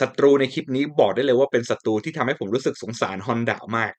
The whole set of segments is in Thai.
ศัตรูในคลิปนี้บอกได้เลยว่าเป็นศัตรูที่ทำให้ผมรู้สึกสงสารฮอนดามาก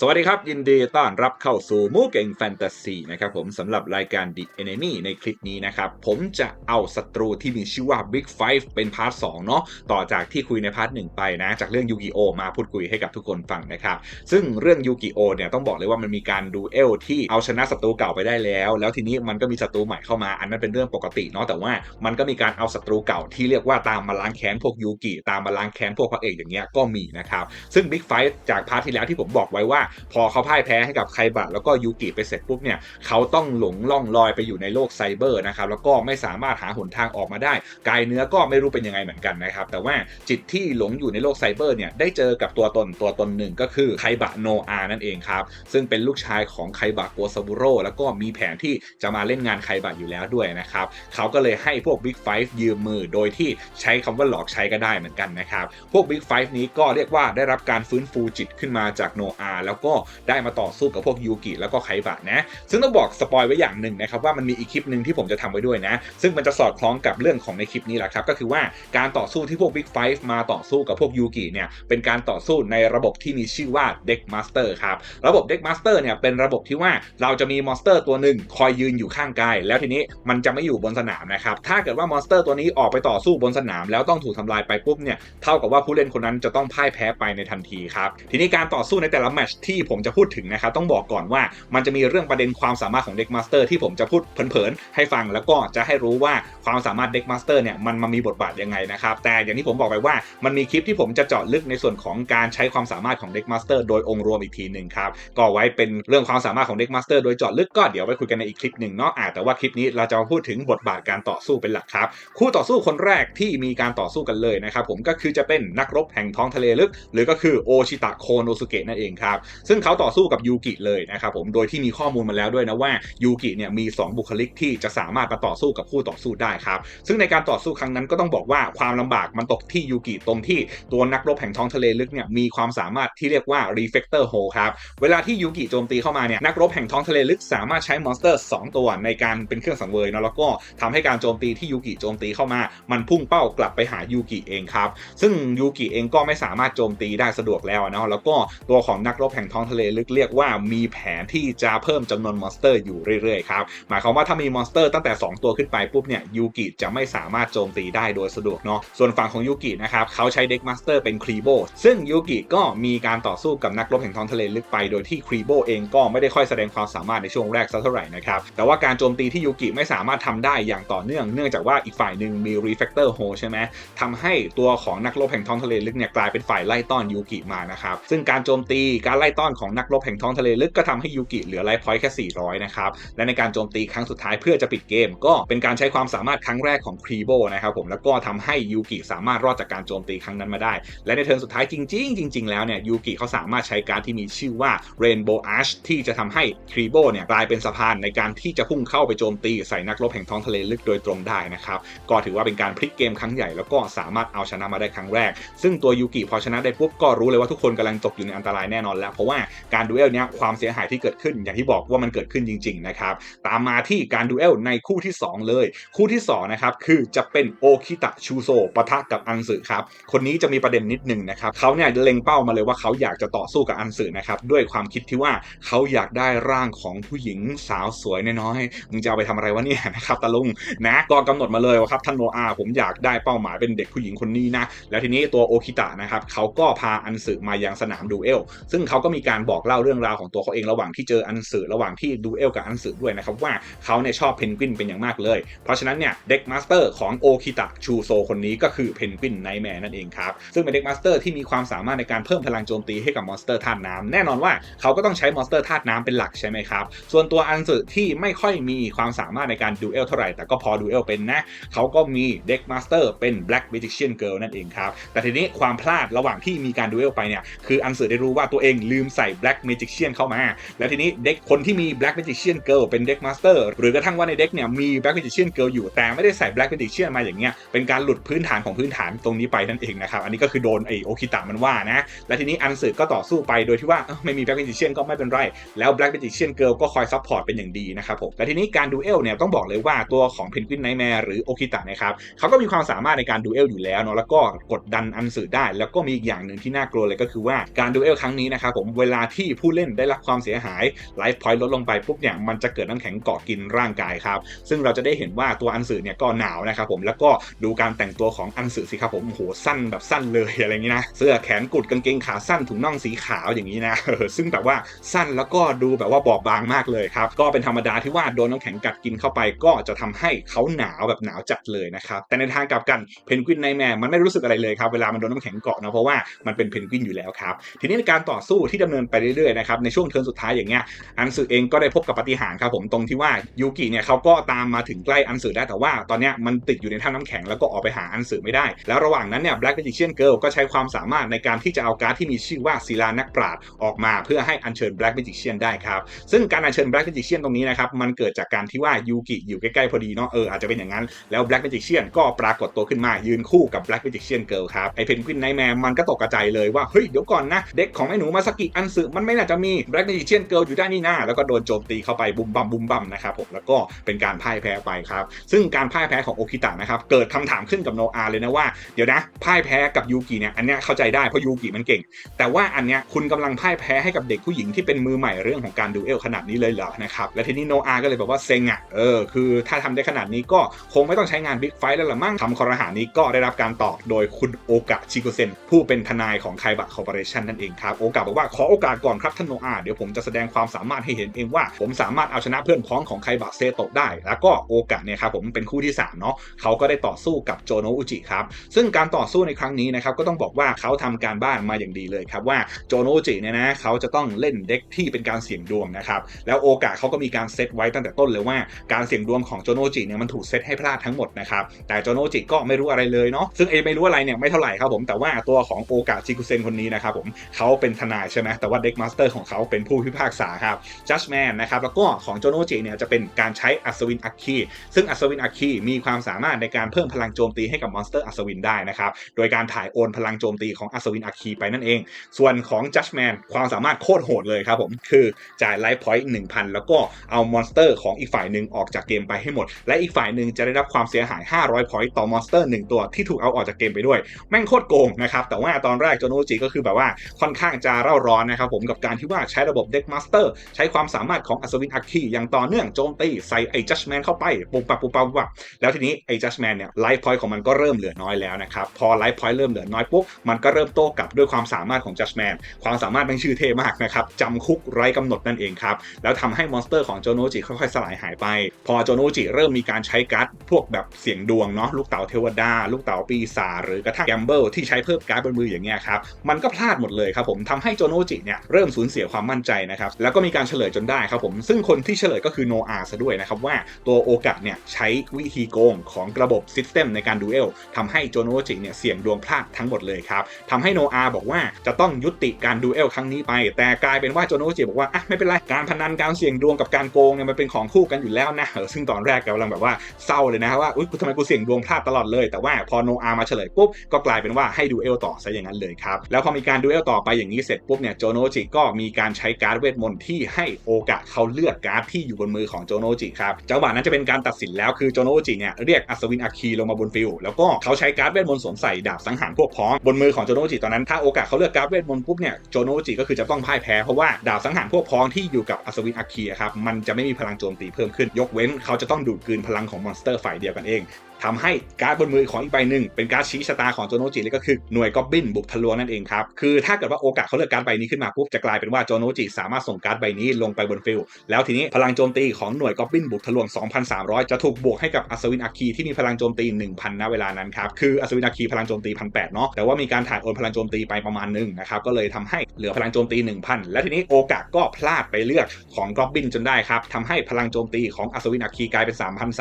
สวัสดีครับ ยินดีต้อนรับเข้าสู่มูเก่งแฟนตาซีนะครับผมสำหรับรายการ The Enemy ในคลิปนี้นะครับ ผมจะเอาศัตรูที่มีชื่อว่า Big Five เป็นพาร์ท2เนาะต่อจากที่คุยในพาร์ท1ไปนะ จากเรื่องยูกิโอมาพูดคุยให้กับทุกคนฟังนะครับ ซึ่งเรื่องยูกิโอเนี่ยต้องบอกเลยว่ามันมีการดูเอลที่เอาชนะศัตรูเก่าไปได้แล้ว แล้วทีนี้มันก็มีศัตรูใหม่เข้ามา อันนั้นเป็นเรื่องปกติเนาะแต่ว่ามันก็มีการเอาศัตรูเก่าที่เรียกว่าตามมาล้างแค้นพวกยูกิตามมาล้างแค้นพวกพระเอกอย่างเงี้ยก็มีนะครับซึ่ง Big Five จากพาร์ทที่แล้วที่ผมบอกไว้ว่าพอเขาพ่ายแพ้ให้กับไคบะแล้วก็ยูกิไปเสร็จปุ๊บเนี่ยเขาต้องหลงล่องลอยไปอยู่ในโลกไซเบอร์นะครับแล้วก็ไม่สามารถหาหนทางออกมาได้ กายเนื้อก็ไม่รู้เป็นยังไงเหมือนกันนะครับแต่ว่าจิตที่หลงอยู่ในโลกไซเบอร์เนี่ยได้เจอกับตัวตนตัวตนหนึ่งก็คือไคบะโนอานั่นเองครับซึ่งเป็นลูกชายของไคบะโกซาบุโร่แล้วก็มีแผนที่จะมาเล่นงานไคบะอยู่แล้วด้วยนะครับเขาก็เลยให้พวก Big Five ยืมมือ โดยที่ใช้คำว่าหลอกใช้ก็ได้เหมือนกันนะครับพวก Big Five นี้ก็เรียกว่าได้รับการฟื้นฟูจิตขึ้นมาจากโนอาแล้วก็ได้มาต่อสู้กับพวกยูกิแล้วก็ไคบะนะซึ่งต้องบอกสปอยไว้อย่างหนึ่งนะครับว่ามันมีอีกคลิปหนึ่งที่ผมจะทำไว้ด้วยนะ ซึ่งมันจะสอดคล้องกับเรื่องของในคลิปนี้แหละครับก็คือว่าการต่อสู้ที่พวก Big Five มาต่อสู้กับพวกยูกิเนี่ยเป็นการต่อสู้ในระบบที่มีชื่อว่า Deck Master ครับระบบ Deck Master เนี่ยเป็นระบบที่ว่าเราจะมีมอนสเตอร์ตัวหนึ่งคอยยืนอยู่ข้างกาย แล้วทีนี้มันจะไม่อยู่บนสนามนะครับถ้าเกิดว่ามอนสเตอร์ตัวนี้ออกไปต่อสู้บนสนาม แล้วต้องถูกทำลายไปปุ๊บเนี่ยเท่ากับว่าผู้เล่นคนนั้นจะต้องพ่ายแพ้ไปในทันทีครับทีนี้การต่อสู้ในแต่ละแมตช์ที่ผมจะพูดถึงนะครับต้องบอกก่อนว่ามันจะมีเรื่องประเด็นความสามารถของเด็กมาสเตอร์ที่ผมจะพูดเผินๆให้ฟัง แล้วก็จะให้รู้ว่าความสามารถเด็กมาสเตอร์เนี่ยมันมามีบทบาทยังไงนะครับแต่อย่างที่ผมบอกไปว่ามันมีคลิปที่ผมจะเจาะลึกในส่วนของการใช้ความสามารถของเด็กมาสเตอร์โดยองค์รวมอีกทีหนึ่งครับก็ไว้เป็นเรื่องความสามารถของเด็กมาสเตอร์โดยเจาะลึกก็เดี๋ยวไปคุยกันในอีกคลิปหนึ่งเนาะแต่ว่าคลิปนี้เราจะมาพูดถึงบทบาทการต่อสู้เป็นหลักครับ คู่ต่อสู้คนแรกที่มีการต่อสู้กันเลยนะครับผมก็คือจะเป็นนักรบแห่งท้องทะเลลึก หรือก็คือโอชิตะโคโนสุเกะนั่นเองครับซึ่งเขาต่อสู้กับยูกิเลยนะครับผมโดยที่มีข้อมูลมาแล้วด้วยนะว่ายูกิเนี่ยมี 2 บุคลิกที่จะสามารถมาต่อสู้กับคู่ต่อสู้ได้ครับ ซึ่งในการต่อสู้ครั้งนั้นก็ต้องบอกว่าความลำบากมันตกที่ยูกิตรงที่ตัวนักรบแห่งท้องทะเลลึกเนี่ยมีความสามารถที่เรียกว่า reflector hole ครับเวลาที่ยูกิโจมตีเข้ามาเนี่ยนักรบแห่งท้องทะเลลึกสามารถใช้มอนสเตอร์ 2 ตัวในการเป็นเครื่องสังเวยเนาะแล้วก็ทำให้การโจมตีที่ยูกิโจมตีเข้ามา มันพุ่งเป้ากลับไปหายูกิเองครับซึ่งยูกิเองก็ไม่สามารถโจมตีได้สะดวกแล้วเนาะแล้วก็ตัวของนักรบแห่งท้องทะเลลึกเรียกว่ามีแผนที่จะเพิ่มจำนวนมอนสเตอร์อยู่เรื่อยๆครับหมายความว่าถ้ามีมอนสเตอร์ตั้งแต่ 2 ตัวขึ้นไปปุ๊บเนี่ยยูกิจะไม่สามารถโจมตีได้โดยสะดวกเนาะส่วนฝั่งของยูกินะครับเขาใช้เด็กมาสเตอร์เป็นครีโบซึ่งยูกิก็มีการต่อสู้กับนักรบแห่งท้องทะเลลึกไป โดยที่ครีโบเองก็ไม่ได้ค่อยแสดงความสามารถในช่วงแรกสักเท่าไหร่นะครับแต่ว่าการโจมตีที่ยูกิไม่สามารถทำได้อย่างต่อเนื่องเนื่องจากว่าอีกฝ่ายหนึ่งมี refactor hole ใช่ไหมทำให้ตัวของนักรบแห่งท้องทะเลลึกเนี่ยกลายเป็นฝ่ายไล่ต้อนยูกิมานะครับซึ่งการโจมตีการไล่ต้อนของนักรบแห่งท้องทะเลลึกก็ทำให้ยูกิเหลือไลฟ์พอยต์แค่ 400 นะครับ และในการโจมตีครั้งสุดท้ายเพื่อจะปิดเกม ก็เป็นการใช้ความสามารถครั้งแรกของครีโบนะครับผมแล้วก็ทำให้ยูกิสามารถรอดจากการโจมตีครั้งนั้นมาได้ และในเทิร์นสุดท้ายจริง ๆ จริง ๆ แล้วเนี่ยยูกิเขาสามารถใช้การที่มีชื่อว่า Rainbow Arch ที่จะทำให้ครีโบเนี่ยกลายเป็นสะพานในการที่จะพุ่งเข้าไปโจมตีใส่นักรบแห่งท้องทะเลลึกโดยตรงได้นะครับก็ถือว่าเป็นการพลิกเกมครั้งใหญ่แล้วก็สามารถเอาชนะมาได้ครั้งแรก ซึ่งตัวยูกิพอชนะได้ปุ๊บก็รู้เลยว่าทุกคนกำลังตกอยู่ในอันตรายแน่นอนแล้วเพราะว่าการดูเอลเนี้ยความเสียหายที่เกิดขึ้นอย่างที่บอกว่ามันเกิดขึ้นจริง ๆ นะครับ ตามมาที่การดูเอลในคู่ที่ 2 เลย คู่ที่2นะครับคือจะเป็นโอคิตะชูโซปะทะกับอันสึครับคนนี้จะมีประเด็นนิดนึงนะครับเขาเนี่ยเล็งเป้ามาเลยว่าเขาอยากจะต่อสู้กับอันสึนะครับด้วยความคิดที่ว่าเขาอยากได้ร่างของผู้หญิงสาวสวยน้อยๆมึงจะเอาไปทำอะไรวะเนี่ยนะครับตะลุงนะก็กำหนดมาเลยว่าครับท่านโนอาผมอยากได้เป้าหมายเป็นเด็กผู้หญิงคนนี้นะแล้วทีนี้ตัวโอคิตะนะครับเขาก็พาอันสึมายังสนามดูเอลซึ่งเขาก็็มีการบอกเล่าเรื่องราวของตัวเขาเองระหว่างที่เจออันสึระหว่างที่ดูเอลกับอันสึด้วยนะครับว่าเขาเนี่ยชอบเพนกวินเป็นอย่างมากเลย เพราะฉะนั้นเนี่ยเด็กมาสเตอร์ของโอคิตะชูโซคนนี้ก็คือเพนกวินไนแมร์นั่นเองครับซึ่งเป็นเด็กมาสเตอร์ที่มีความสามารถในการเพิ่มพลังโจมตีให้กับมอนสเตอร์ธาตุน้ำแน่นอนว่าเขาก็ต้องใช้มอนสเตอร์ธาตุน้ำเป็นหลักใช่ไหมครับส่วนตัวอันสึที่ไม่ค่อยมีความสามารถในการดูเอลเท่าไหร่แต่ก็พอดูเอลเป็นนะเขาก็มีเด็กมาสเตอร์เป็น Black Magician Girl นั่นเองครับแต่ทีนี้ความพลาดระหว่างที่มีการดูเอลไปเนี่ยคืออันสึได้รู้ว่าตัวเองลืลืมใส่ Black Magician เข้ามา แล้วทีนี้เด็กคนที่มี Black Magician Girl เป็นเด็กมาสเตอร์หรือกระทั่งว่าในเด็กเนี่ยมี Black Magician Girl อยู่แต่ไม่ได้ใส่ Black Magician มาอย่างเงี้ยเป็นการหลุดพื้นฐานของพื้นฐานตรงนี้ไปนั่นเองนะครับอันนี้ก็คือโดนไอโอคิตะมันว่านะและทีนี้อันสึก็ต่อสู้ไปโดยที่ว่าเอ้าไม่มี Black Magician ก็ไม่เป็นไรแล้ว Black Magician Girl ก็คอยซัพพอร์ตเป็นอย่างดีนะครับผมและทีนี้การดูเอลเนี่ยต้องบอกเลยว่าตัวของเพนกวินไนแมร์หรือโอคิตะนะครับเขาก็มีความสามารถในการดูเอลอยู่แล้วเนาะแล้วก็กดดันอันสึได้ แล้วก็มีอีกอย่างหนึ่งที่น่ากลัวเลยก็คือว่าการดูเอลครั้งนี้นะครับผมเวลาที่ผู้เล่นได้รับความเสียหายไลฟ์พอยต์ลดลงไปปุ๊บเนี่ยมันจะเกิดน้ำแข็งเกาะกินร่างกายครับ ซึ่งเราจะได้เห็นว่าตัวอันสึเนี่ยก็หนาวนะครับผมแล้วก็ดูการแต่งตัวของอันสึสิครับผมโหสั้นแบบสั้นเลยอะไรอย่างนี้นะเสื้อแขนกุดกางเกงขาสั้นถุงน่องสีขาวอย่างนี้นะซึ่งแบบว่าสั้นแล้วก็ดูแบบว่าบอบบางมากเลยครับก็เป็นธรรมดาที่ว่าโดนน้ำแข็งกัดกินเข้าไป ก็จะทำให้เขาหนาวแบบหนาวจัดเลยนะครับแต่ในทางกลับกันเพนกวินไนแมร์มันไม่รู้สึกอะไรเลยครับเวลามันโดนน้ำแข็งเกาะนะเพราะว่ามันเป็นเพนกวินอยู่แล้วครับทีนี้ในการต่อสู้ที่ดำเนินไปเรื่อยๆนะครับในช่วงเทิร์นสุดท้ายอย่างเงี้ยอันสึเองก็ได้พบกับปฏิหารครับผมตรงที่ว่ายูกิเนี่ยเขาก็ตามมาถึงใกล้อันสึได้แต่ว่าตอนเนี้ยมันติดอยู่ในถ้ำน้ำแข็งแล้วก็ออกไปหาอันสึไม่ได้ แล้วระหว่างนั้นเนี่ย Black Magician Girl ก็ใช้ความสามารถในการที่จะเอาการ์ดที่มีชื่อว่าศิลานักปราชญ์ออกมาเพื่อให้อัญเชิญ Black Magician ได้ครับซึ่งการอัญเชิญ Black Magician ตรงนี้นะครับมันเกิดจากการที่ว่ายูกิอยู่ใกล้ๆพอดีเนาะเอออาจจะเป็นอย่างนั้นแล้ว Black Magician ก็ปรากฏตัวขึ้นมายืนคู่กับ Black Magician Girl ครับไอเพนกวินไนแมร์มันก็ตกกระจายเลยว่าเฮ้ยเดี๋ยวก่อนนะเด็กของไอ้หนูมาสกิอันสึมันไม่น่าจะมี Black Magician Girl อยู่ด้านี่นาแล้วก็โดนโจมตีเข้าไปบุมบัมบุมบัมนะครับผมแล้วก็เป็นการพ่ายแพ้ไปครับ ซึ่งการพ่ายแพ้ของโอคิตะนะครับเกิดคำถามขึ้นกับโนอาเลยนะว่าเดี๋ยวนะพ่ายแพ้กับยูกิเนี่ยอันเนี้ยเข้าใจได้เพราะยูกิมันเก่ง แต่ว่าอันเนี้ยคุณกำลังพ่ายแพ้ให้กับเด็กผู้หญิงที่เป็นมือใหม่เรื่องของการดูเอลขนาดนี้เลยเหรอนะครับและทีนี้โนอาก็เลยบอกว่าเซ็งอะเออคือถ้าทำได้ขนาดนี้ก็คงไม่ต้องใช้งานบิ๊กไฟแล้วละมั้งคำคอรหานี้ก็ได้รับการตอบโดยคุณโอกะชิโกเซนผู้เป็นทนายของไคบะคอร์ปอเรชันนั่นเองครับโอกะบอกว่าขอโอกาสก่อนครับท่านโนอาเดี๋ยวผมจะแสดงความสามารถให้เห็นเองว่า ผมสามารถเอาชนะเพื่อนพ้องของไคบะเซโตะได้ แล้วก็โอกะเนี่ยครับผมเป็นคู่ที่สามเนาะเขาก็ได้ต่อสู้กับโจโนอุจิครับซึ่งการต่อสู้ในครั้งนี้นะครับก็ต้องบอกว่าเขาทำการบ้านมาอย่างดีเลยครับว่าโจโนอุจิเนี่ยนะเขาจะต้องเล่นเด็กที่เป็นการเสี่ยงดวงนะครับแล้วโอกะเขาก็มีการเซตไว้ตั้งแต่ต้นเลยว่าการเสี่ยงดวงของโจโนอุจิเนี่ยมันถูกเซตให้พลาดทั้งหมดนะครับแต่โจโนอุจิก็ไม่รู้อะไรเลยเนาะซึ่งเอไม่รู้อะไรเนี่ยไม่เท่าไหร่ครับผมแต่ว่าตัวของโอกะชิกุเซนคนนี้นะครับผมเขาเป็นทนายใช่ไหมแต่ว่าเด็กมาสเตอร์ของเขาเป็นผู้พิพากษาครับจัสแมนนะครับแล้วก็ของโจโนจิเนี่ยจะเป็นการใช้อัศวินอัคคีซึ่งอัศวินอัคคีมีความสามารถในการเพิ่มพลังโจมตีให้กับมอนสเตอร์อัศวินได้นะครับโดยการถ่ายโอนพลังโจมตีของอัศวินอัคคีไปนั่นเอง ส่วนของจัสแมนความสามารถโคตรโหดเลยครับผมคือจ่ายไลฟ์พอยต์หนึ่งพันแล้วก็เอามอนสเตอร์ของอีกฝ่ายหนึ่งออกจากเกมไปให้หมด และอีกฝ่ายหนึ่งจะได้รับความเสียหาย 500พอยต์ต่อมอนสเตอร์หนึ่งตัวที่ถูกเอาออกจากเกมไปด้วย แม่งโคตรโกงนะครับแต่ว่าตอนแรกโจโนจิก็คือแบบว่าค่อนข้างจะเร่าร้อนนะครับผมกับการที่ว่าใช้ระบบเด็กมาสเตอร์ใช้ความสามารถของอัศวินอัคคีอย่างต่อเนื่องโจมตีใส่ไอ้จัสแมนเข้าไปปุบปับปุบปับปุบปับแล้วทีนี้ไอ้จัสแมนเนี่ยไลฟ์พอยต์ของมันก็เริ่มเหลือน้อยแล้วนะครับพอไลฟ์พอยต์เริ่มเหลือน้อยปุ๊บมันก็เริ่มโต้กลับด้วยความสามารถของจัสแมนความสามารถแม่งชื่อเท่มากนะครับจำคุกไร้กำหนดนั่นเองครับแล้วทำให้มอนสเตอร์ของโจโนจิค่อยๆสลายหายไป พอโจโนจิเริ่มมีการใช้การ์ดพวกแบบเสียงดวงเนาะลูกเต๋าเทวดา ลูกเต๋าปีศาจหรือกระทั่งแกมเบิลที่ใช้เพิ่มการ์ดบนมืออย่างเงี้ยครับมันก็พลาดหมดเลยครับผมทำให้โจโนจิเนี่ยเริ่มสูญเสียความมั่นใจนะครับแล้วก็มีการเฉลยจนได้ครับผมซึ่งคนที่เฉลยก็คือโนอาซะด้วยนะครับว่าตัวโอกะเนี่ยใช้วิธีโกงของระบบซิสเต็มในการดูเอลทำให้โจโนจิเนี่ยเสี่ยงดวงพลาดทั้งหมดเลยครับทำให้โนอาบอกว่าจะต้องยุติการดูเอลครั้งนี้ไป แต่กลายเป็นว่าโจโนจิบอกว่าอะไม่เป็นไรการพนันการเสี่ยงดวงกับการโกงเนี่ยมันเป็นของคู่กันอยู่แล้วนะซึ่งตอนแรกกำลังแบบว่าเศร้าเลยนะว่าอุ้ยทำไมกูเสี่ยงดวงพลาดตลอดเลย แต่ว่าพอโนอามาเฉลยปุ๊บก็กลายเป็นว่าให้ดูเอลต่อซะอย่างนั้นเลยครับแล้วพอมีการดูเอลต่อไปอย่างนี้เสร็จปุ๊บเนี่ยโจโนจิก็มีการใช้การ์ดเวทมนต์ที่ให้โอกะเขาเลือกการ์ดที่อยู่บนมือของโจโนจิครับจังหวะนั้นจะเป็นการตัดสินแล้วคือโจโนจิเนี่ยเรียกอัศวินอาคีลงมาบนฟิลแล้วก็เขาใช้การ์ดเวทมนต์สวมใส่ดาบสังหารพวกพ้องบนมือของโจโนจิตอนนั้นถ้าโอกะเขาเลือกการ์ดเวทมนต์ปุ๊บเนี่ยโจโนจิก็คือจะต้องพ่ายแพ้เพราะว่าดาบสังหารพวกพ้องที่อยู่กับอัศวินอาคีครับมันจะไม่มีพลังโจมตีเพิ่มขึ้น ยกเว้นเขาจะต้องดูดกลืนพลังของมอนสเตอร์ฝ่ายเดียวกันเอง ทำให้การ์ดบนมือของอีกใบหนึ่งเป็นการ์ดชี้ชะตาของโจโนจิเลยก็คือหน่วยก็อบบินบุกทะลวงนั่นเองครับ คือถ้าเกิดว่าโอกาสเขาเลือกการ์ดใบนี้ขึ้นมาปุ๊บจะกลายเป็นว่าโจโนจิสามารถส่งการ์ดใบนี้ลงไปบนฟิลแล้วทีนี้พลังโจมตีของหน่วยก็อบบินบุกทะลวง 2,300 จะถูกบวกให้กับอัศวินอาคีที่มีพลังโจมตี 1,000 ณ เวลานั้นครับคืออัศวินอาคีพลังโจมตี1,800เนาะแต่ว่ามีการถ่ายโอนพลังโจมตีไปประมาณหนึงนะครับก็เลยทำให้เหลือพลังโจมตี 1,000 และทีนี้โอกาสก็พลาดไปเลือกของกอบบินจนได้ครับทำให้พลังโจมตีของอัศวินอาคีกลายเป็น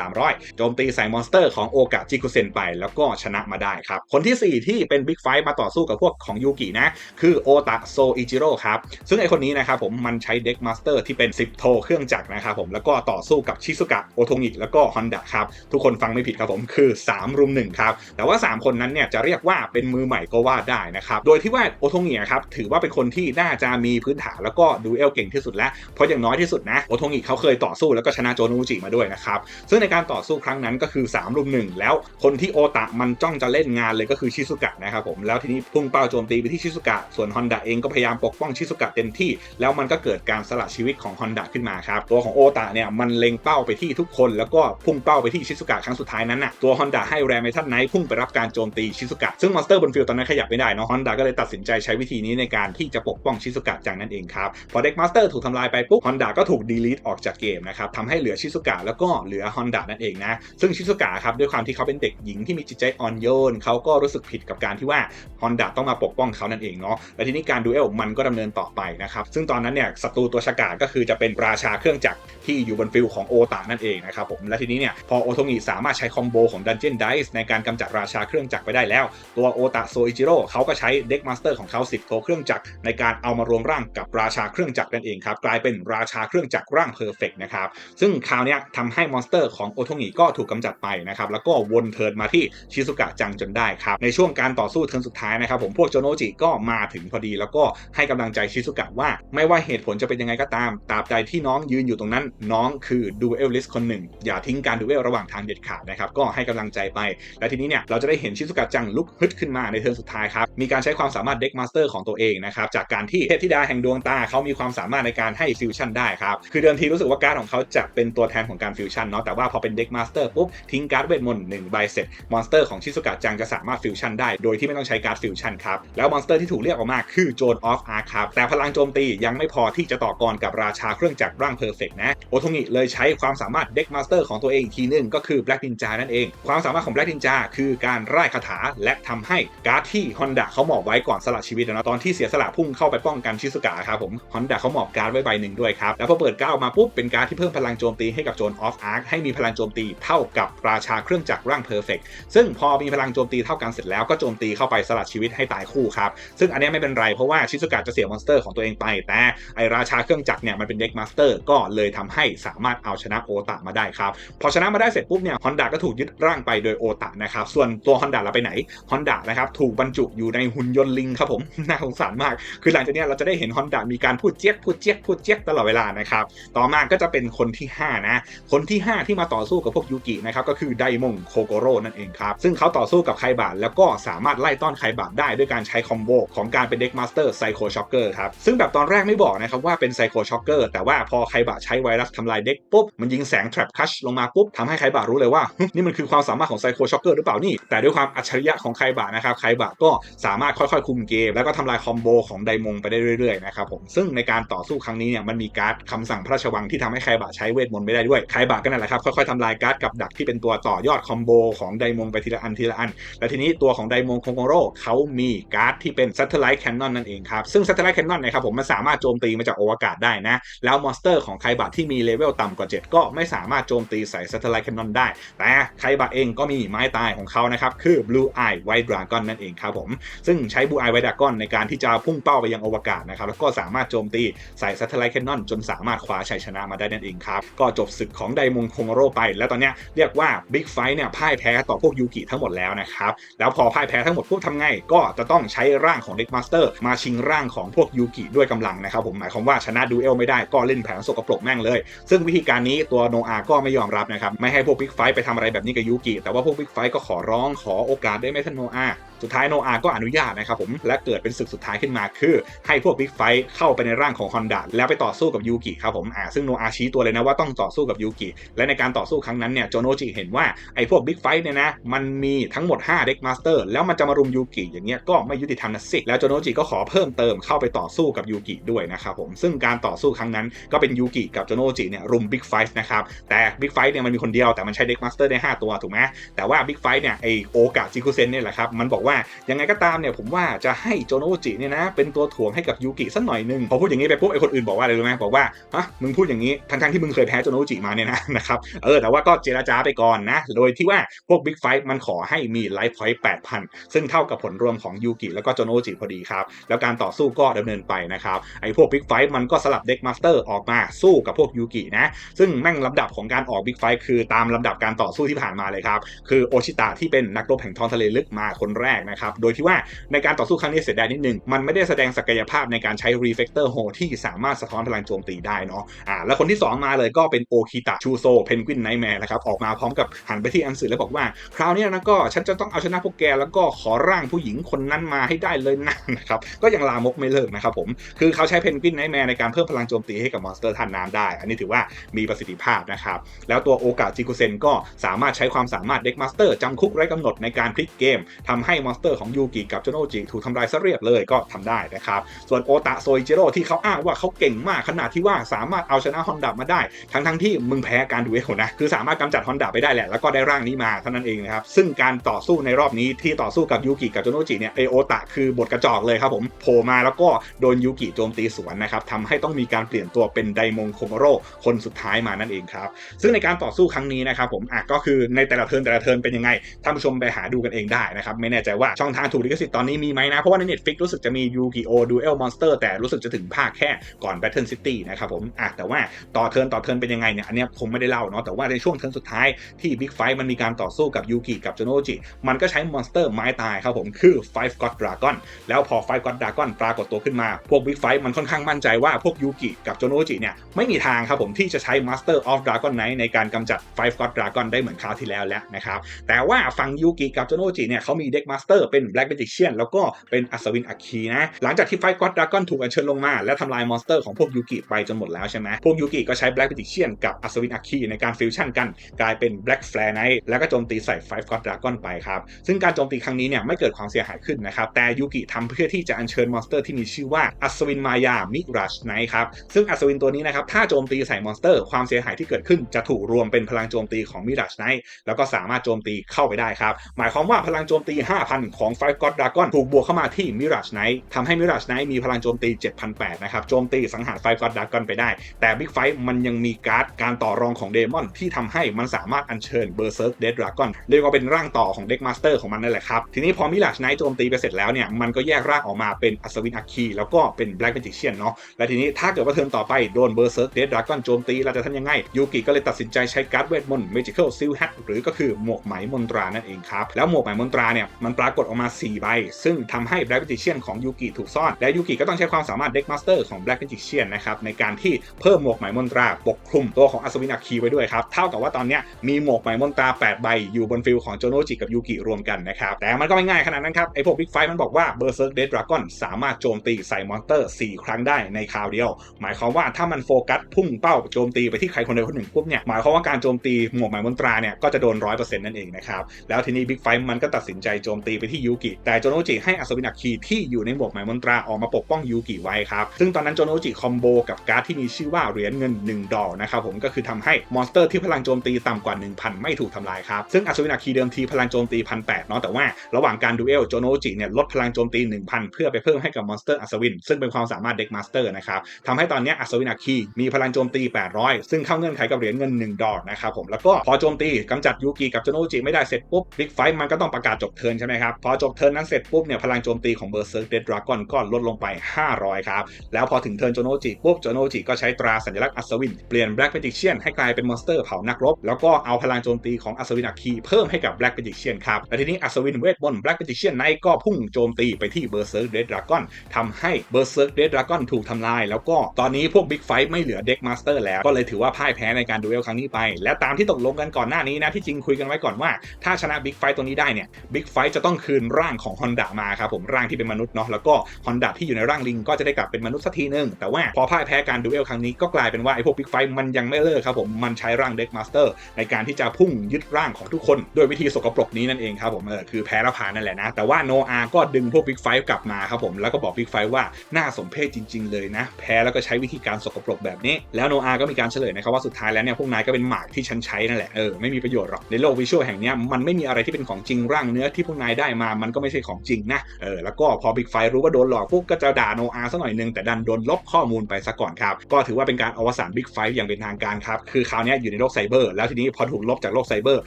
3,300 โจมตีใส่มอนสเตอร์ของของโอกาสจิคุเซนไปแล้วก็ชนะมาได้ครับ คนที่ 4 ที่เป็นบิ๊กไฟมาต่อสู้กับพวกของยูกินะ คือโอตะโซอิจิโร่ครับ ซึ่งไอคนนี้นะครับผมมันใช้เด็กมาสเตอร์ที่เป็น 10 โทเครื่องจักรนะครับผมแล้วก็ต่อสู้กับชิซุกะโอโทงิแล้วก็ฮอนดะครับ ทุกคนฟังไม่ผิดครับผมคือ 3 รุม1ครับ แต่ว่า 3 คนนั้นเนี่ยจะเรียกว่าเป็นมือใหม่ก็ว่าได้นะครับโดยที่ว่าโอโทงิครับถือว่าเป็นคนที่น่าจะมีพื้นฐานแล้วก็ดูเอลเก่งที่สุดแล้วเพราะอย่างน้อยที่สุดนะโอโทงิเขาเคยต่อสู้แล้วก็ชนะโจนูจิมาด้วยนะครับซึ่งในการต่อสู้ครั้งนั้นก็คือ3รุม1แล้วคนที่โอตะมันจ้องจะเล่นงานเลยก็คือชิซุกะนะครับผมแล้วทีนี้พุ่งเป้าโจมตีไปที่ชิซุกะส่วนฮอนดะเองก็พยายามปกป้องชิซุกะเต็มที่ แล้วมันก็เกิดการสละชีวิตของฮอนดะขึ้นมาครับตัวของโอตะเนี่ยมันเล็งเป้าไปที่ทุกคน แล้วก็พุ่งเป้าไปที่ชิซุกะครั้งสุดท้ายนั้นน่ะตัวฮอนดะให้แรมเมทัลไนท์พุ่งไปรับการโจมตีชิซุกะซึ่งมอนสเตอร์บนฟิลด์ตอนนั้นขยับไม่ได้เนาะฮอนดะก็เลยตัดสินใจใช้วิธีนี้ในการที่จะปกป้องชิซุกะจากนั้นเองครับพอเด็กมาสเตอร์ถูกทำลายไปปุ๊บฮอนดะก็ถูกดีลีทออกจากเกมนะครับทำให้เหลือชิซุกะแล้วก็เหลือฮอนดะนั่นเองนะซึ่งชิซุกะครับด้วยความที่เขาเป็นเด็กหญิงที่มีจิตใจอ่อนโยนเขาก็รู้สึกผิดกับการที่ว่าฮอนดะต้องมาปกป้องเขานั่นเองเนาะและทีนี้การดูเอลมันก็ดำเนินต่อไปนะครับซึ่งตอนนั้นเนี่ยศัตรูตัวฉกาจก็คือจะเป็นราชาเครื่องจักรที่อยู่บนฟิลของโอตานั่นเองนะครับผมและทีนี้เนี่ยพอโอโทงิสามารถใช้คอมโบของดันเจียนไดส์ในการกำจัดราชาเครื่องจักรไปได้แล้ว ตัวโอตะโซอิจิโร่เขาก็ใช้เด็กมาสเตอร์ของเขา10โทเครื่องจักรในการเอามารวมร่างกับราชาเครื่องจักรนั่นเองครับกลายเป็นราชาเครื่องจักรร่างเพอร์เฟกนะครับซึ่งคราวเนี้ยทำให้มอนสเตอร์ของโอโทงิก็ถูกกำจัดไปนะครับแล้วก็วนเทิร์นมาที่ชิซุกะจังจนได้ครับ ในช่วงการต่อสู้เทิร์นสุดท้ายนะครับผมพวกโจโนจิก็มาถึงพอดี แล้วก็ให้กำลังใจชิซุกะว่า ไม่ว่าเหตุผลจะเป็นยังไงก็ตามตราบใดที่น้องยืนอยู่ตรงนั้น น้องคือดูเอลลิสคนหนึ่ง อย่าทิ้งการดูเอลระหว่างทางเด็ดขาดนะครับก็ให้กำลังใจไป และทีนี้เนี่ยเราจะได้เห็นชิซุกะจังลุกฮึดขึ้นมาในเทิร์นสุดท้ายครับมีการใช้ความสามารถเด็กมาสเตอร์ของตัวเองนะครับจากการที่เทพธิดาแห่งดวงตาเขามีความสามารถในการให้ฟิวชั่นได้ครับคือเดิมทีรู้สึกว่าการ์ดของเขาจะเป็นตัวแทนของการฟิวชั่นเนาะแต่ว่าพอเป็นเด็กมาสเตอร์ปุ๊บทิ้งการ์ดเวทมนหนึ่งใบเสร็จมอนสเตอร์ของชิซุกะจังจะสามารถฟิวชั่นได้ โดยที่ไม่ต้องใช้การ์ดฟิวชั่นครับ แล้วมอนสเตอร์ที่ถูกเรียกออกมาคือโจนออฟอาร์ครับ แต่พลังโจมตียังไม่พอที่จะต่อกรกับราชาเครื่องจักรร่างเพอร์เฟกนะ โอโทงิเลยใช้ความสามารถเด็กมาสเตอร์ของตัวเองอีกทีหนึงก็คือแบล็กนินจานั่นเอง ความสามารถของแบล็กนินจาคือการไล่คาถาและทำให้การ์ดที่ฮอนดะเขาหมอบไว้ก่อนสละชีวิตนะตอนที่เสียสละพุ่งเข้าไปป้องกันชิซุกะครับผมฮอนดะเขาหมอบการ์ดไว้ใบหนึ่งด้วยครับแล้วพอเปิดก้าวมาปุ๊บเป็นการ์ดที่เพิ่มพลังโจมตีให้กับโจนออฟอาร์คให้มีพลังโจมตีเท่ากับราชาเครื่องจักรร่างเพอร์เฟกซึ่งพอมีพลังโจมตีเท่ากันเสร็จแล้วก็โจมตีเข้าไปสละชีวิตให้ตายคู่ครับ ซึ่งอันนี้ไม่เป็นไรเพราะว่าชิซุกะจะเสียมอนสเตอร์ของตัวเองไป แต่ไอราชาเครื่องจักรเนี่ยมันเป็นเด็กมาสเตอร์ก็เลยทำให้สามารถเอาชนะโอตะมาได้ครับ พอชนะมาได้เสร็จปุ๊บเนี่ยฮอนดะก็ถูกยึดร่างไปโดยโอตะนะครับ ส่วนตัวฮอนดะเราไปไหนฮอนดะนะครับถูกบรรจุอยู่ในหุ่นยนต์ลิงครับผมน่าสงสารมาก คือหลังจากนี้เราจะได้เห็นฮอนดะมีการพูดเจี๊ยกพูดเจี๊ยกพูดเจี๊ยกตลอดเวลานะครับต่อมาก็จะเป็นคนที่ห้านะคนที่ 5 ที่มาต่อสู้กับพวกยูกินะครับก็คือไดมงโคโกโร่นั่นเองครับ ซึ่งเขาต่อสู้กับไคบาแล้วก็สามารถไล่ต้อนไคบาได้ด้วยการใช้คอมโบของการเป็นเด็กมาสเตอร์ไซโคช็อกเกอร์ครับ ซึ่งแบบตอนแรกไม่บอกนะครับว่าเป็นไซโคช็อกเกอร์แต่ว่าพอไคบาใช้ไวรัสทำลายเด็กปุ๊บ มันยิงแสง trap crush ลงมาปุ๊บทำให้ไคบารู้เลยว่า นี่มันคือความสามารถของไซโคช็อกเกอร์หรือเปล่านี่ แต่ด้วยความอัจฉริยะของไคบานะครับไคบาก็สามารถค่อยๆคุมเกม แล้วก็ทำลายคอมโบของไดมงไปได้เรื่อยๆนะครับผมซึ่งในการต่อสู้ครั้งนี้เนี่ยมันมีการ์ดคำสั่งพระราชวังที่ทำให้ไคบาใช้เวทมนต์ไม่ได้ด้วยไคบาก็นั่นแหละครับค่อยๆทำลายการ์ดกับดักที่เป็นตัวต่อยอดคอมโบของไดมงไปทีละอันทีละอัน และทีนี้ตัวของไดมงโคโกโร่เขามีการ์ดที่เป็น Satellite Cannon นั่นเองครับ ซึ่ง Satellite Cannon นะครับผมมันสามารถโจมตีมาจากอวกาศได้นะ แล้วมอนสเตอร์ของไคบะที่มีเลเวลต่ำกว่า 7 ก็ไม่สามารถโจมตีใส่ Satellite Cannon ได้ แต่ไคบะเองก็มีไม้ตายของเขานะครับ คือ Blue Eye White Dragon นั่นเองครับผม ซึ่งใช้ Blue Eye White Dragon ในการที่จะพุ่งเป้าไปยังอวกาศนะครับ แล้วก็สามารถโจมตีใส่ Satellite Cannon จนสามารถคว้าชัยชนะมาได้นั่นเองครับ ก็จบศึกของไดมงโคโกโร่ไป แล้วตอนนี้เรียกว่า Big ไฟเนี่ยพ่ายแพ้ต่อพวกยูกิทั้งหมดแล้วนะครับ แล้วพอพ่ายแพ้ทั้งหมดพวกทำไง ก็จะต้องใช้ร่างของเด็กมาสเตอร์มาชิงร่างของพวกยูกิด้วยกำลังนะครับผมหมายความว่าชนะดูเอลไม่ได้ก็เล่นแผนสกปรกแม่งเลย ซึ่งวิธีการนี้ตัวโนอาก็ไม่ยอมรับนะครับไม่ให้พวกบิ๊กไฟไปทำอะไรแบบนี้กับยูกิแต่ว่าพวกบิ๊กไฟก็ขอร้องขอโอกาสได้ไหมท่านโนอาสุดท้ายโนอาก็อนุญาตนะครับผมและเกิดเป็นศึกสุดท้ายขึ้นมาคือ ให้พวกบิ๊กไฟเข้าไปในร่างของฮอนดะแล้วไปต่อสู้กับยูกิครับผมอ่าซึ่งโนอาชี้ตัวเลยนะว่าต้องต่อสู้กับยูกิและในการต่อสู้ครั้งนั้นเนี่ยโจโนจิเห็นว่าไอ้พวกบิ๊กไฟเนี่ยนะมันมีทั้งหมด5เด็กมาสเตอร์แล้วมันจะมารุมยูกิอย่างเงี้ยก็ไม่ยุติธรรมนะสิแล้วโจโนจิก็ขอเพิ่มเติมเข้าไปต่อสู้กับยูกิด้วยนะครับผมซึ่งการต่อสู้ครั้งนั้นก็เป็นยูกิกับโจโนจิเนี่ยรุมบิ๊กไฟนะครับแต่บิ๊กไฟเนี่ยมันมีคนเดียวแต่มันใช้เด็กมาสเตอร์ได้ 5 ตัวถูกไหมแต่ว่าบิ๊กไฟเนี่ยไอโอกาจิคุเซนเนี่ยแหละครับมันบอกว่ายังไงก็ตามเนี่ยผมว่าจะให้โจโนจิเนี่ยนะเป็นตัวถ่วงให้กับยูกิสักหน่อยนึงพอพูดอย่างนี้ไปปุ๊บไอ้คนอื่นบอกว่าอะไรรู้ไหมบอกว่าฮะมึงพูดอย่างนี้ทั้งๆที่มึงเคยแพ้โจโนจิมาเนี่ยนะนะครับเออแต่ว่าก็เจราจาไปก่อนนะโดยที่ว่าพวกบิ๊กไฟมันขอให้มีไลฟ์พอยต์8,000ซึ่งเท่ากับผลรวมของยูกิแล้วก็โจโนจิพอดีครับแล้วการต่อสู้ก็ดำเนินไปนะครับไอ้พวกบิ๊กไฟมันก็สลับเด็กมาสเตอร์ออกมาสู้กับพวกยูกินะซึ่งแม่งลำดับของการออกบิ๊กไฟคือตามลำดับการต่อสู้ที่ผ่านมาเลยครับคือโอชิตะที่เป็นนักรบแห่งท้องทะเลลึกมาคนแรกนะครับ โดยที่ว่าในการต่อสู้ครั้งนี้เสียดายนิดนึง มันไม่ได้แสดงศักยภาพในการใช้รีเฟกเตอร์โฮที่สามารถสะท้อนพลังโจมตีได้เนาะ อ่า แล้วคนที่ 2 มาเลยก็เป็นโอคิตะชูโซเพนกวินไนแมร์นะครับ ออกมาพร้อมกับหันไปที่อันสึแล้วบอกว่า คราวนี้นะก็ฉันจะต้องเอาชนะพวกแกแล้วก็ขอร่างผู้หญิงคนนั้นมาให้ได้เลยนะนะครับ ก็ยังลามกไม่เลิกนะครับผม คือเขาใช้เพนกวินไนแมร์ในการเพิ่มพลังโจมตีให้กับมอนสเตอร์ท่านน้ำได้ อันนี้ถือว่ามีประสิทธิภาพนะครับ แล้วตัวโอกาจิคุเซนก็สามารถใช้ความสามารถเด็กมาสเตอร์จำคุกไร้กำหนดในการพลิกเกมทำให้มอนสเตอร์ของยูกิกับโจโนจิถูกทำลายซะเรียบเลยก็ทำได้นะครับ ส่วนโอตะโซอิจิโร่ที่เขาอ้างว่าเขาเก่งมากขนาดที่ว่าสามารถเอาชนะฮอนดามาได้ ทั้งทั้งๆที่มึงแพ้การดูเอลนะคือสามารถกำจัดฮอนดาไปได้แหละแล้วก็ได้ร่างนี้มาเท่านั้นเองนะครับซึ่งการต่อสู้ในรอบนี้ที่ต่อสู้กับยูกิกับโจโนจิเนี่ยไอโอตะคือบทกระจอกเลยครับผมโผล่มาแล้วก็โดนยูกิโจมตีสวนนะครับทำให้ต้องมีการเปลี่ยนตัวเป็นไดมงโคโมโร่คนสุดท้ายมานั่นเองครับซึ่งในการต่อสู้ครั้งนี้นะครับผมอะก็คือในแต่ละเทิร์นแต่ละเทิร์นเป็นยังไงท่านผู้ชมไปหาดูกันเองได้นะครับไม่แน่ใจว่าช่องทางถูกลิขสิทธิ์ตอนนี้มีไหมนะ เพราะว่าใน Netflix รู้สึกจะมียูกิโอดูเอลมอนสเตอร์แต่รู้สึกจะถึงภาคแค่ก่อน Battle City นะครับผมอะแต่ว่าต่อเทิร์นต่อเทิร์นเป็นยังไงเนี่ยอันนี้คงไม่ได้เล่าเนาะแต่ว่าในช่วงเทิร์นสุดท้ายที่บิ๊กไฟมันมีการต่อสู้กับยูกิกับโจโนจิมันก็ใช้มอนสเตอร์ไม้ตายครับผมคือ Five God Dragon แล้วพอ Five God Dragon ปรากฏตัวขึ้นมาพวกบิ๊กไฟมันค่อนข้างมั่นใจว่าพวกยูกิกับโจโนจิเนี่ยไม่มีทางครับผมที่จะใช้ Master of Dragon Knight ในการกำจัด Five God Dragon ได้เหมือนคราวที่แล้วแล้วนะครับแต่ว่าฝั่งยูกิกับโจโนจิเนี่ยเขามีเด็กมาสเตอร์เป็น Black Magician แล้วก็เป็นอัศวินอัคคีนะ หลังจากที่ Five God Dragon ถูกอัญเชิญลงมา และทำลายมอนสเตอร์ของพวกยูกิไปจนหมดแล้วใช่ไหมพวกยูกิก็ใช้ Black Magician กับอัศวินอัคคีในการฟิวชั่นกันกลายเป็น Black Flare Knight แล้วก็โจมตีใส่ Five God Dragon ไปครับซึ่งการโจมตีครั้งนี้เนี่ยไม่เกิดความเสียหายขึ้นนะครับแต่ยูกิทำเพื่อที่จะอัญเชิญมอนสเตอร์ที่มีชื่อว่าอัศวินมายามิราชไนท์ครับซึ่งอัศวินตัวนี้นะครับถ้าโจมตีใส่มอนสเตอร์ความเสียหายที่เกิดขึ้นจะถูกรวมเป็นพลังโจมตีของมิราชไนท์แล้วก็สามารถโจมตีเข้าไปได้ครับหมายความว่าพลังโจมตี5,000ของ Five God Dragon ถูกบวกเข้ามาที่มิราชไนท์ทำให้มิราชไนท์มีพลังโจมตี 7,800 นะครับ โจมตีสังหาร Five God Dragon ไปได้ แต่บิ๊กไฟมันยังมีการ์ดการต่อรองของเดมอนที่ทำให้มันสามารถอัญเชิญเบอร์เซิร์กเดดดรากอนเรียกว่าเป็นร่างต่อของเด็กมาสเตอร์ของมันนั่นแหละครับ ทีนี้พอมิลาชไนท์โจมตีไปเสร็จแล้วเนี่ยมันก็แยกร่างออกมาเป็นอัศวินอัคคีแล้วก็เป็นแบล็กเมจิเชียนเนาะและทีนี้ถ้าเกิดว่าเทิร์นต่อไปโดนเบอร์เซิร์กเดดดรากอนโจมตีเราจะทำยังไงยูกิก็เลยตัดสินใจใช้การ์ดเวทมนต์เมจิคอลซิลแฮทหรือก็คือหมวกไหมมนตรานั่นเองครับแล้วหมวกไหมมนตราเนี่ยมันปรากฏออกมา 4 ใบ ซึ่งทำให้แบล็กเมจิเชียนของยูกิถูกซ่อน และยูกิก็ต้องใช้ความสามารถเด็กมาสเตอร์ของแบล็กเมจิเชียนนะครับ ในการที่เพิ่มหมวกไหมมนตราปกคลุมตัวของอัศวินอัคคีไว้ด้วยครับ เท่ากับว่าตอนนี้มีหมวกไหมมนตรา 8 ใบ อยู่บนฟิลของโจโนจิกับยูกิรวมกันนะครับ แต่มันก็ไม่ง่ายขนาดนั้นครับ ไอพวกบิ๊กไฟมันบอกว่าเบอร์เซิร์กเดดดราก้อนสามารถโจมตีใส่มอนสเตอร์ 4 ครั้งได้ในคราวเดียว หมายความว่าถ้ามันโฟกัสพุ่งเป้าโจมตีไปที่ใครคนใดคนหนึ่งปุ๊บเนี่ยหมายความว่าการโจมตีหมวกไหมมนตราเนี่ยก็จะโดนร้อยเปอร์เซ็นต์นั่นเองนะครับแล้วทีนี้บิ๊กไฟมันก็ตัดสินใจโจมตีไปที่ยูกิ แต่โจโนจิให้อัศวินอัคคีที่อยู่ในหมวกหมายมนตราออกมาปกป้องยูกิไว้ครับ ซึ่งตอนนั้นโจโนจิคอมโบกับการ์ดที่มีชื่อว่าเหรียญเงิน 1 ดอกนะครับผมก็คือทำให้มอนสเตอร์ที่พลังโจมตีต่ำกว่า 1,000 ไม่ถูกทำลายครับ ซึ่งอัศวินาคีเดิมทีพลังโจมตีพันแเนาะแต่ว่าระหว่างการดูเอลโจโนจิเนี่ยลดพลังโจมตี 1,000 เพื่อไปเพิ่มให้กับมอนสเตอร์อัศวินซึ่งเป็นความสามารถเด็กมาสเตอร์นะครับทำให้ตอนนี้อัศวินาคีมีพลังโจมตี 800 ซึ่งเข้าเงื่อนไขกับเหรียญเงิน 1 ดอกนะครับผมแล้วก็พอโจมตีกำจัดยูกิกับโจโนจิไม่ได้เสร็จปุ๊บบิ๊กไฟมันก็ต้องประกาศจบเทิร์นใช่ไหมครับ พอจบเทิร์นนั้นเสร็จปุ๊บเนี่ยพลังโจมตีของเบอร์เซิร์กเดดดราก้อนก็ลดลงไป 500 ครับ แล้วพอถึงเทิร์นโจโนจิปุ๊บโจโนจิก็ใช้ตราสัญลักษณ์อัศวิน เปลี่ยนแบล็กเมจิเชียนให้กลายเป็นมอนสเตอร์เผานักรบ แล้วก็เอาพลังโจมตีของอัศวินอัคคีเพิ่มให้กับแบล็กเมจิเชียนครับและทีนี้อัศวินเวทมนต์แบล็กเมจิเชียนไนก็พุ่งโจมตีไปที่เบอร์เซิร์กเดดดราก้อนทำให้เบอร์เซิร์กเดดดราก้อนถูกทำลาย แล้วก็ตอนนี้พวกบิ๊กไฟไม่เหลือเด็กมาสเตอร์แล้วก็เลยถือว่าพ่ายแพ้ในการดูเอลครั้งนี้ไป และตามที่ตกลงกันก่อนหน้านี้นะที่จริงคุยกันไว้ก่อนว่าถ้าชนะบิ๊กไฟตัวนี้ได้เนี่ยบิ๊กไฟจะต้องคืนร่างของฮอนดามาครับผมร่างที่เป็นมนุษย์เนาะแล้วก็ฮอนดาที่อยู่ในร่างลิงก็จะได้กลับเป็นมนุษย์สักทีนึงแต่ว่าพอพ่ายแพ้การดูเอลครั้งนี้ก็กลายเป็นว่าไอ้พวกบิ๊กไฟมันยังไม่เลิกครับผมมันใช้ร่างเด็กมาสเตอร์ในการที่จะพุ่งยึดร่างของทุกคนโดยวิธีสกปรกนี้นั่นเองครับผมเออคือแพ้แล้วผ่านนั่นแหละนะ แต่ว่าโนอาก็ดึงพวกบิ๊กไฟกลับมาครับผมแล้วก็บอกบิ๊กไฟว่าน่าสมเพชจริง ๆ เลยนะ แพ้แล้วก็ใช้วิธีการสกปรกแบบนี้ แล้วโนอาก็มีการเฉลยนะครับว่าสุดท้ายแล้วเนี่ยพวกนายก็เป็นหมากที่ฉันใช้นั่นแหละเออไม่มีประโยชน์หรอกในโลกวิชวลแห่งนี้มันไม่มีอะไรที่เป็นของจริงร่างเนื้อที่พวกนายได้มามันก็ไม่ใช่ของจริงนะเออแล้วก็พอบิ๊กไฟรู้ว่าโดนหลอกปุ๊บก็จะด่าโนอาสักหน่อยนึงแต่ดันโดนลบข้อมูลไปซะก่อนครับก็ถือว่าเป็นการอวสานบิ๊กไฟอย่างเป็นทางการครับคือคราวนี้อยู่ในโลกไซเบอร์แล้วทีนี้พอถูกลบจากโลกไซเบอร์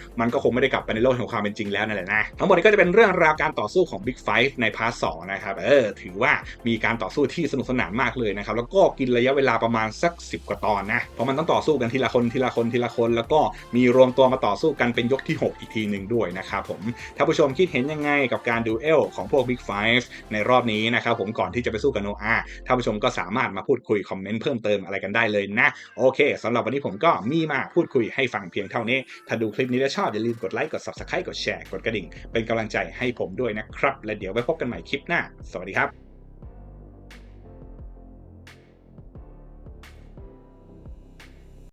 มันก็คงไม่ได้กลับไปในโลกแห่งความเป็นจริงแล้วนั่นแหละนะทั้งหมดนี้ก็จะเป็นเรื่องราวการต่อสู้ของ Big Five ในพาร์ทสนะครับเออถือว่ามีการต่อสู้ที่สนุกสนานมากเลยนะครับแล้วก็กินระยะเวลาประมาณสัก 10 กว่าตอนนะเพราะมันต้องต่อสู้กันทีละคนทีละคนทีละคน แล้วก็มีรวมตัวมาต่อสู้กันเป็นยกที่ 6 อีกทีหนึ่งด้วยนะครับผมถ้าผู้ชมคิดเห็นยังไงกับการดูเอลของพวก Big Five ในรอบนี้นะครับผมก่อนที่จะไปสู้กับโนอาท่านผู้ชมก็สามารถมาพูดคุยคอมเมนต์เพิ่มเติมอะไรกันได้เลยนะ โอเคสำหรับวันนี้ผมก็มีมาพูดคุยให้ฟังเพียงเท่านี้ ถ้าดูคลิปนี้แล้วชอบอย่าลืมกดไลค์กด subscribe กดแชร์กดกระดิ่ง เป็นกำลังใจให้ผมด้วยนะครับ และเดี๋ยวไว้พบกันใหม่คลิปหน้า สวัสดีครับ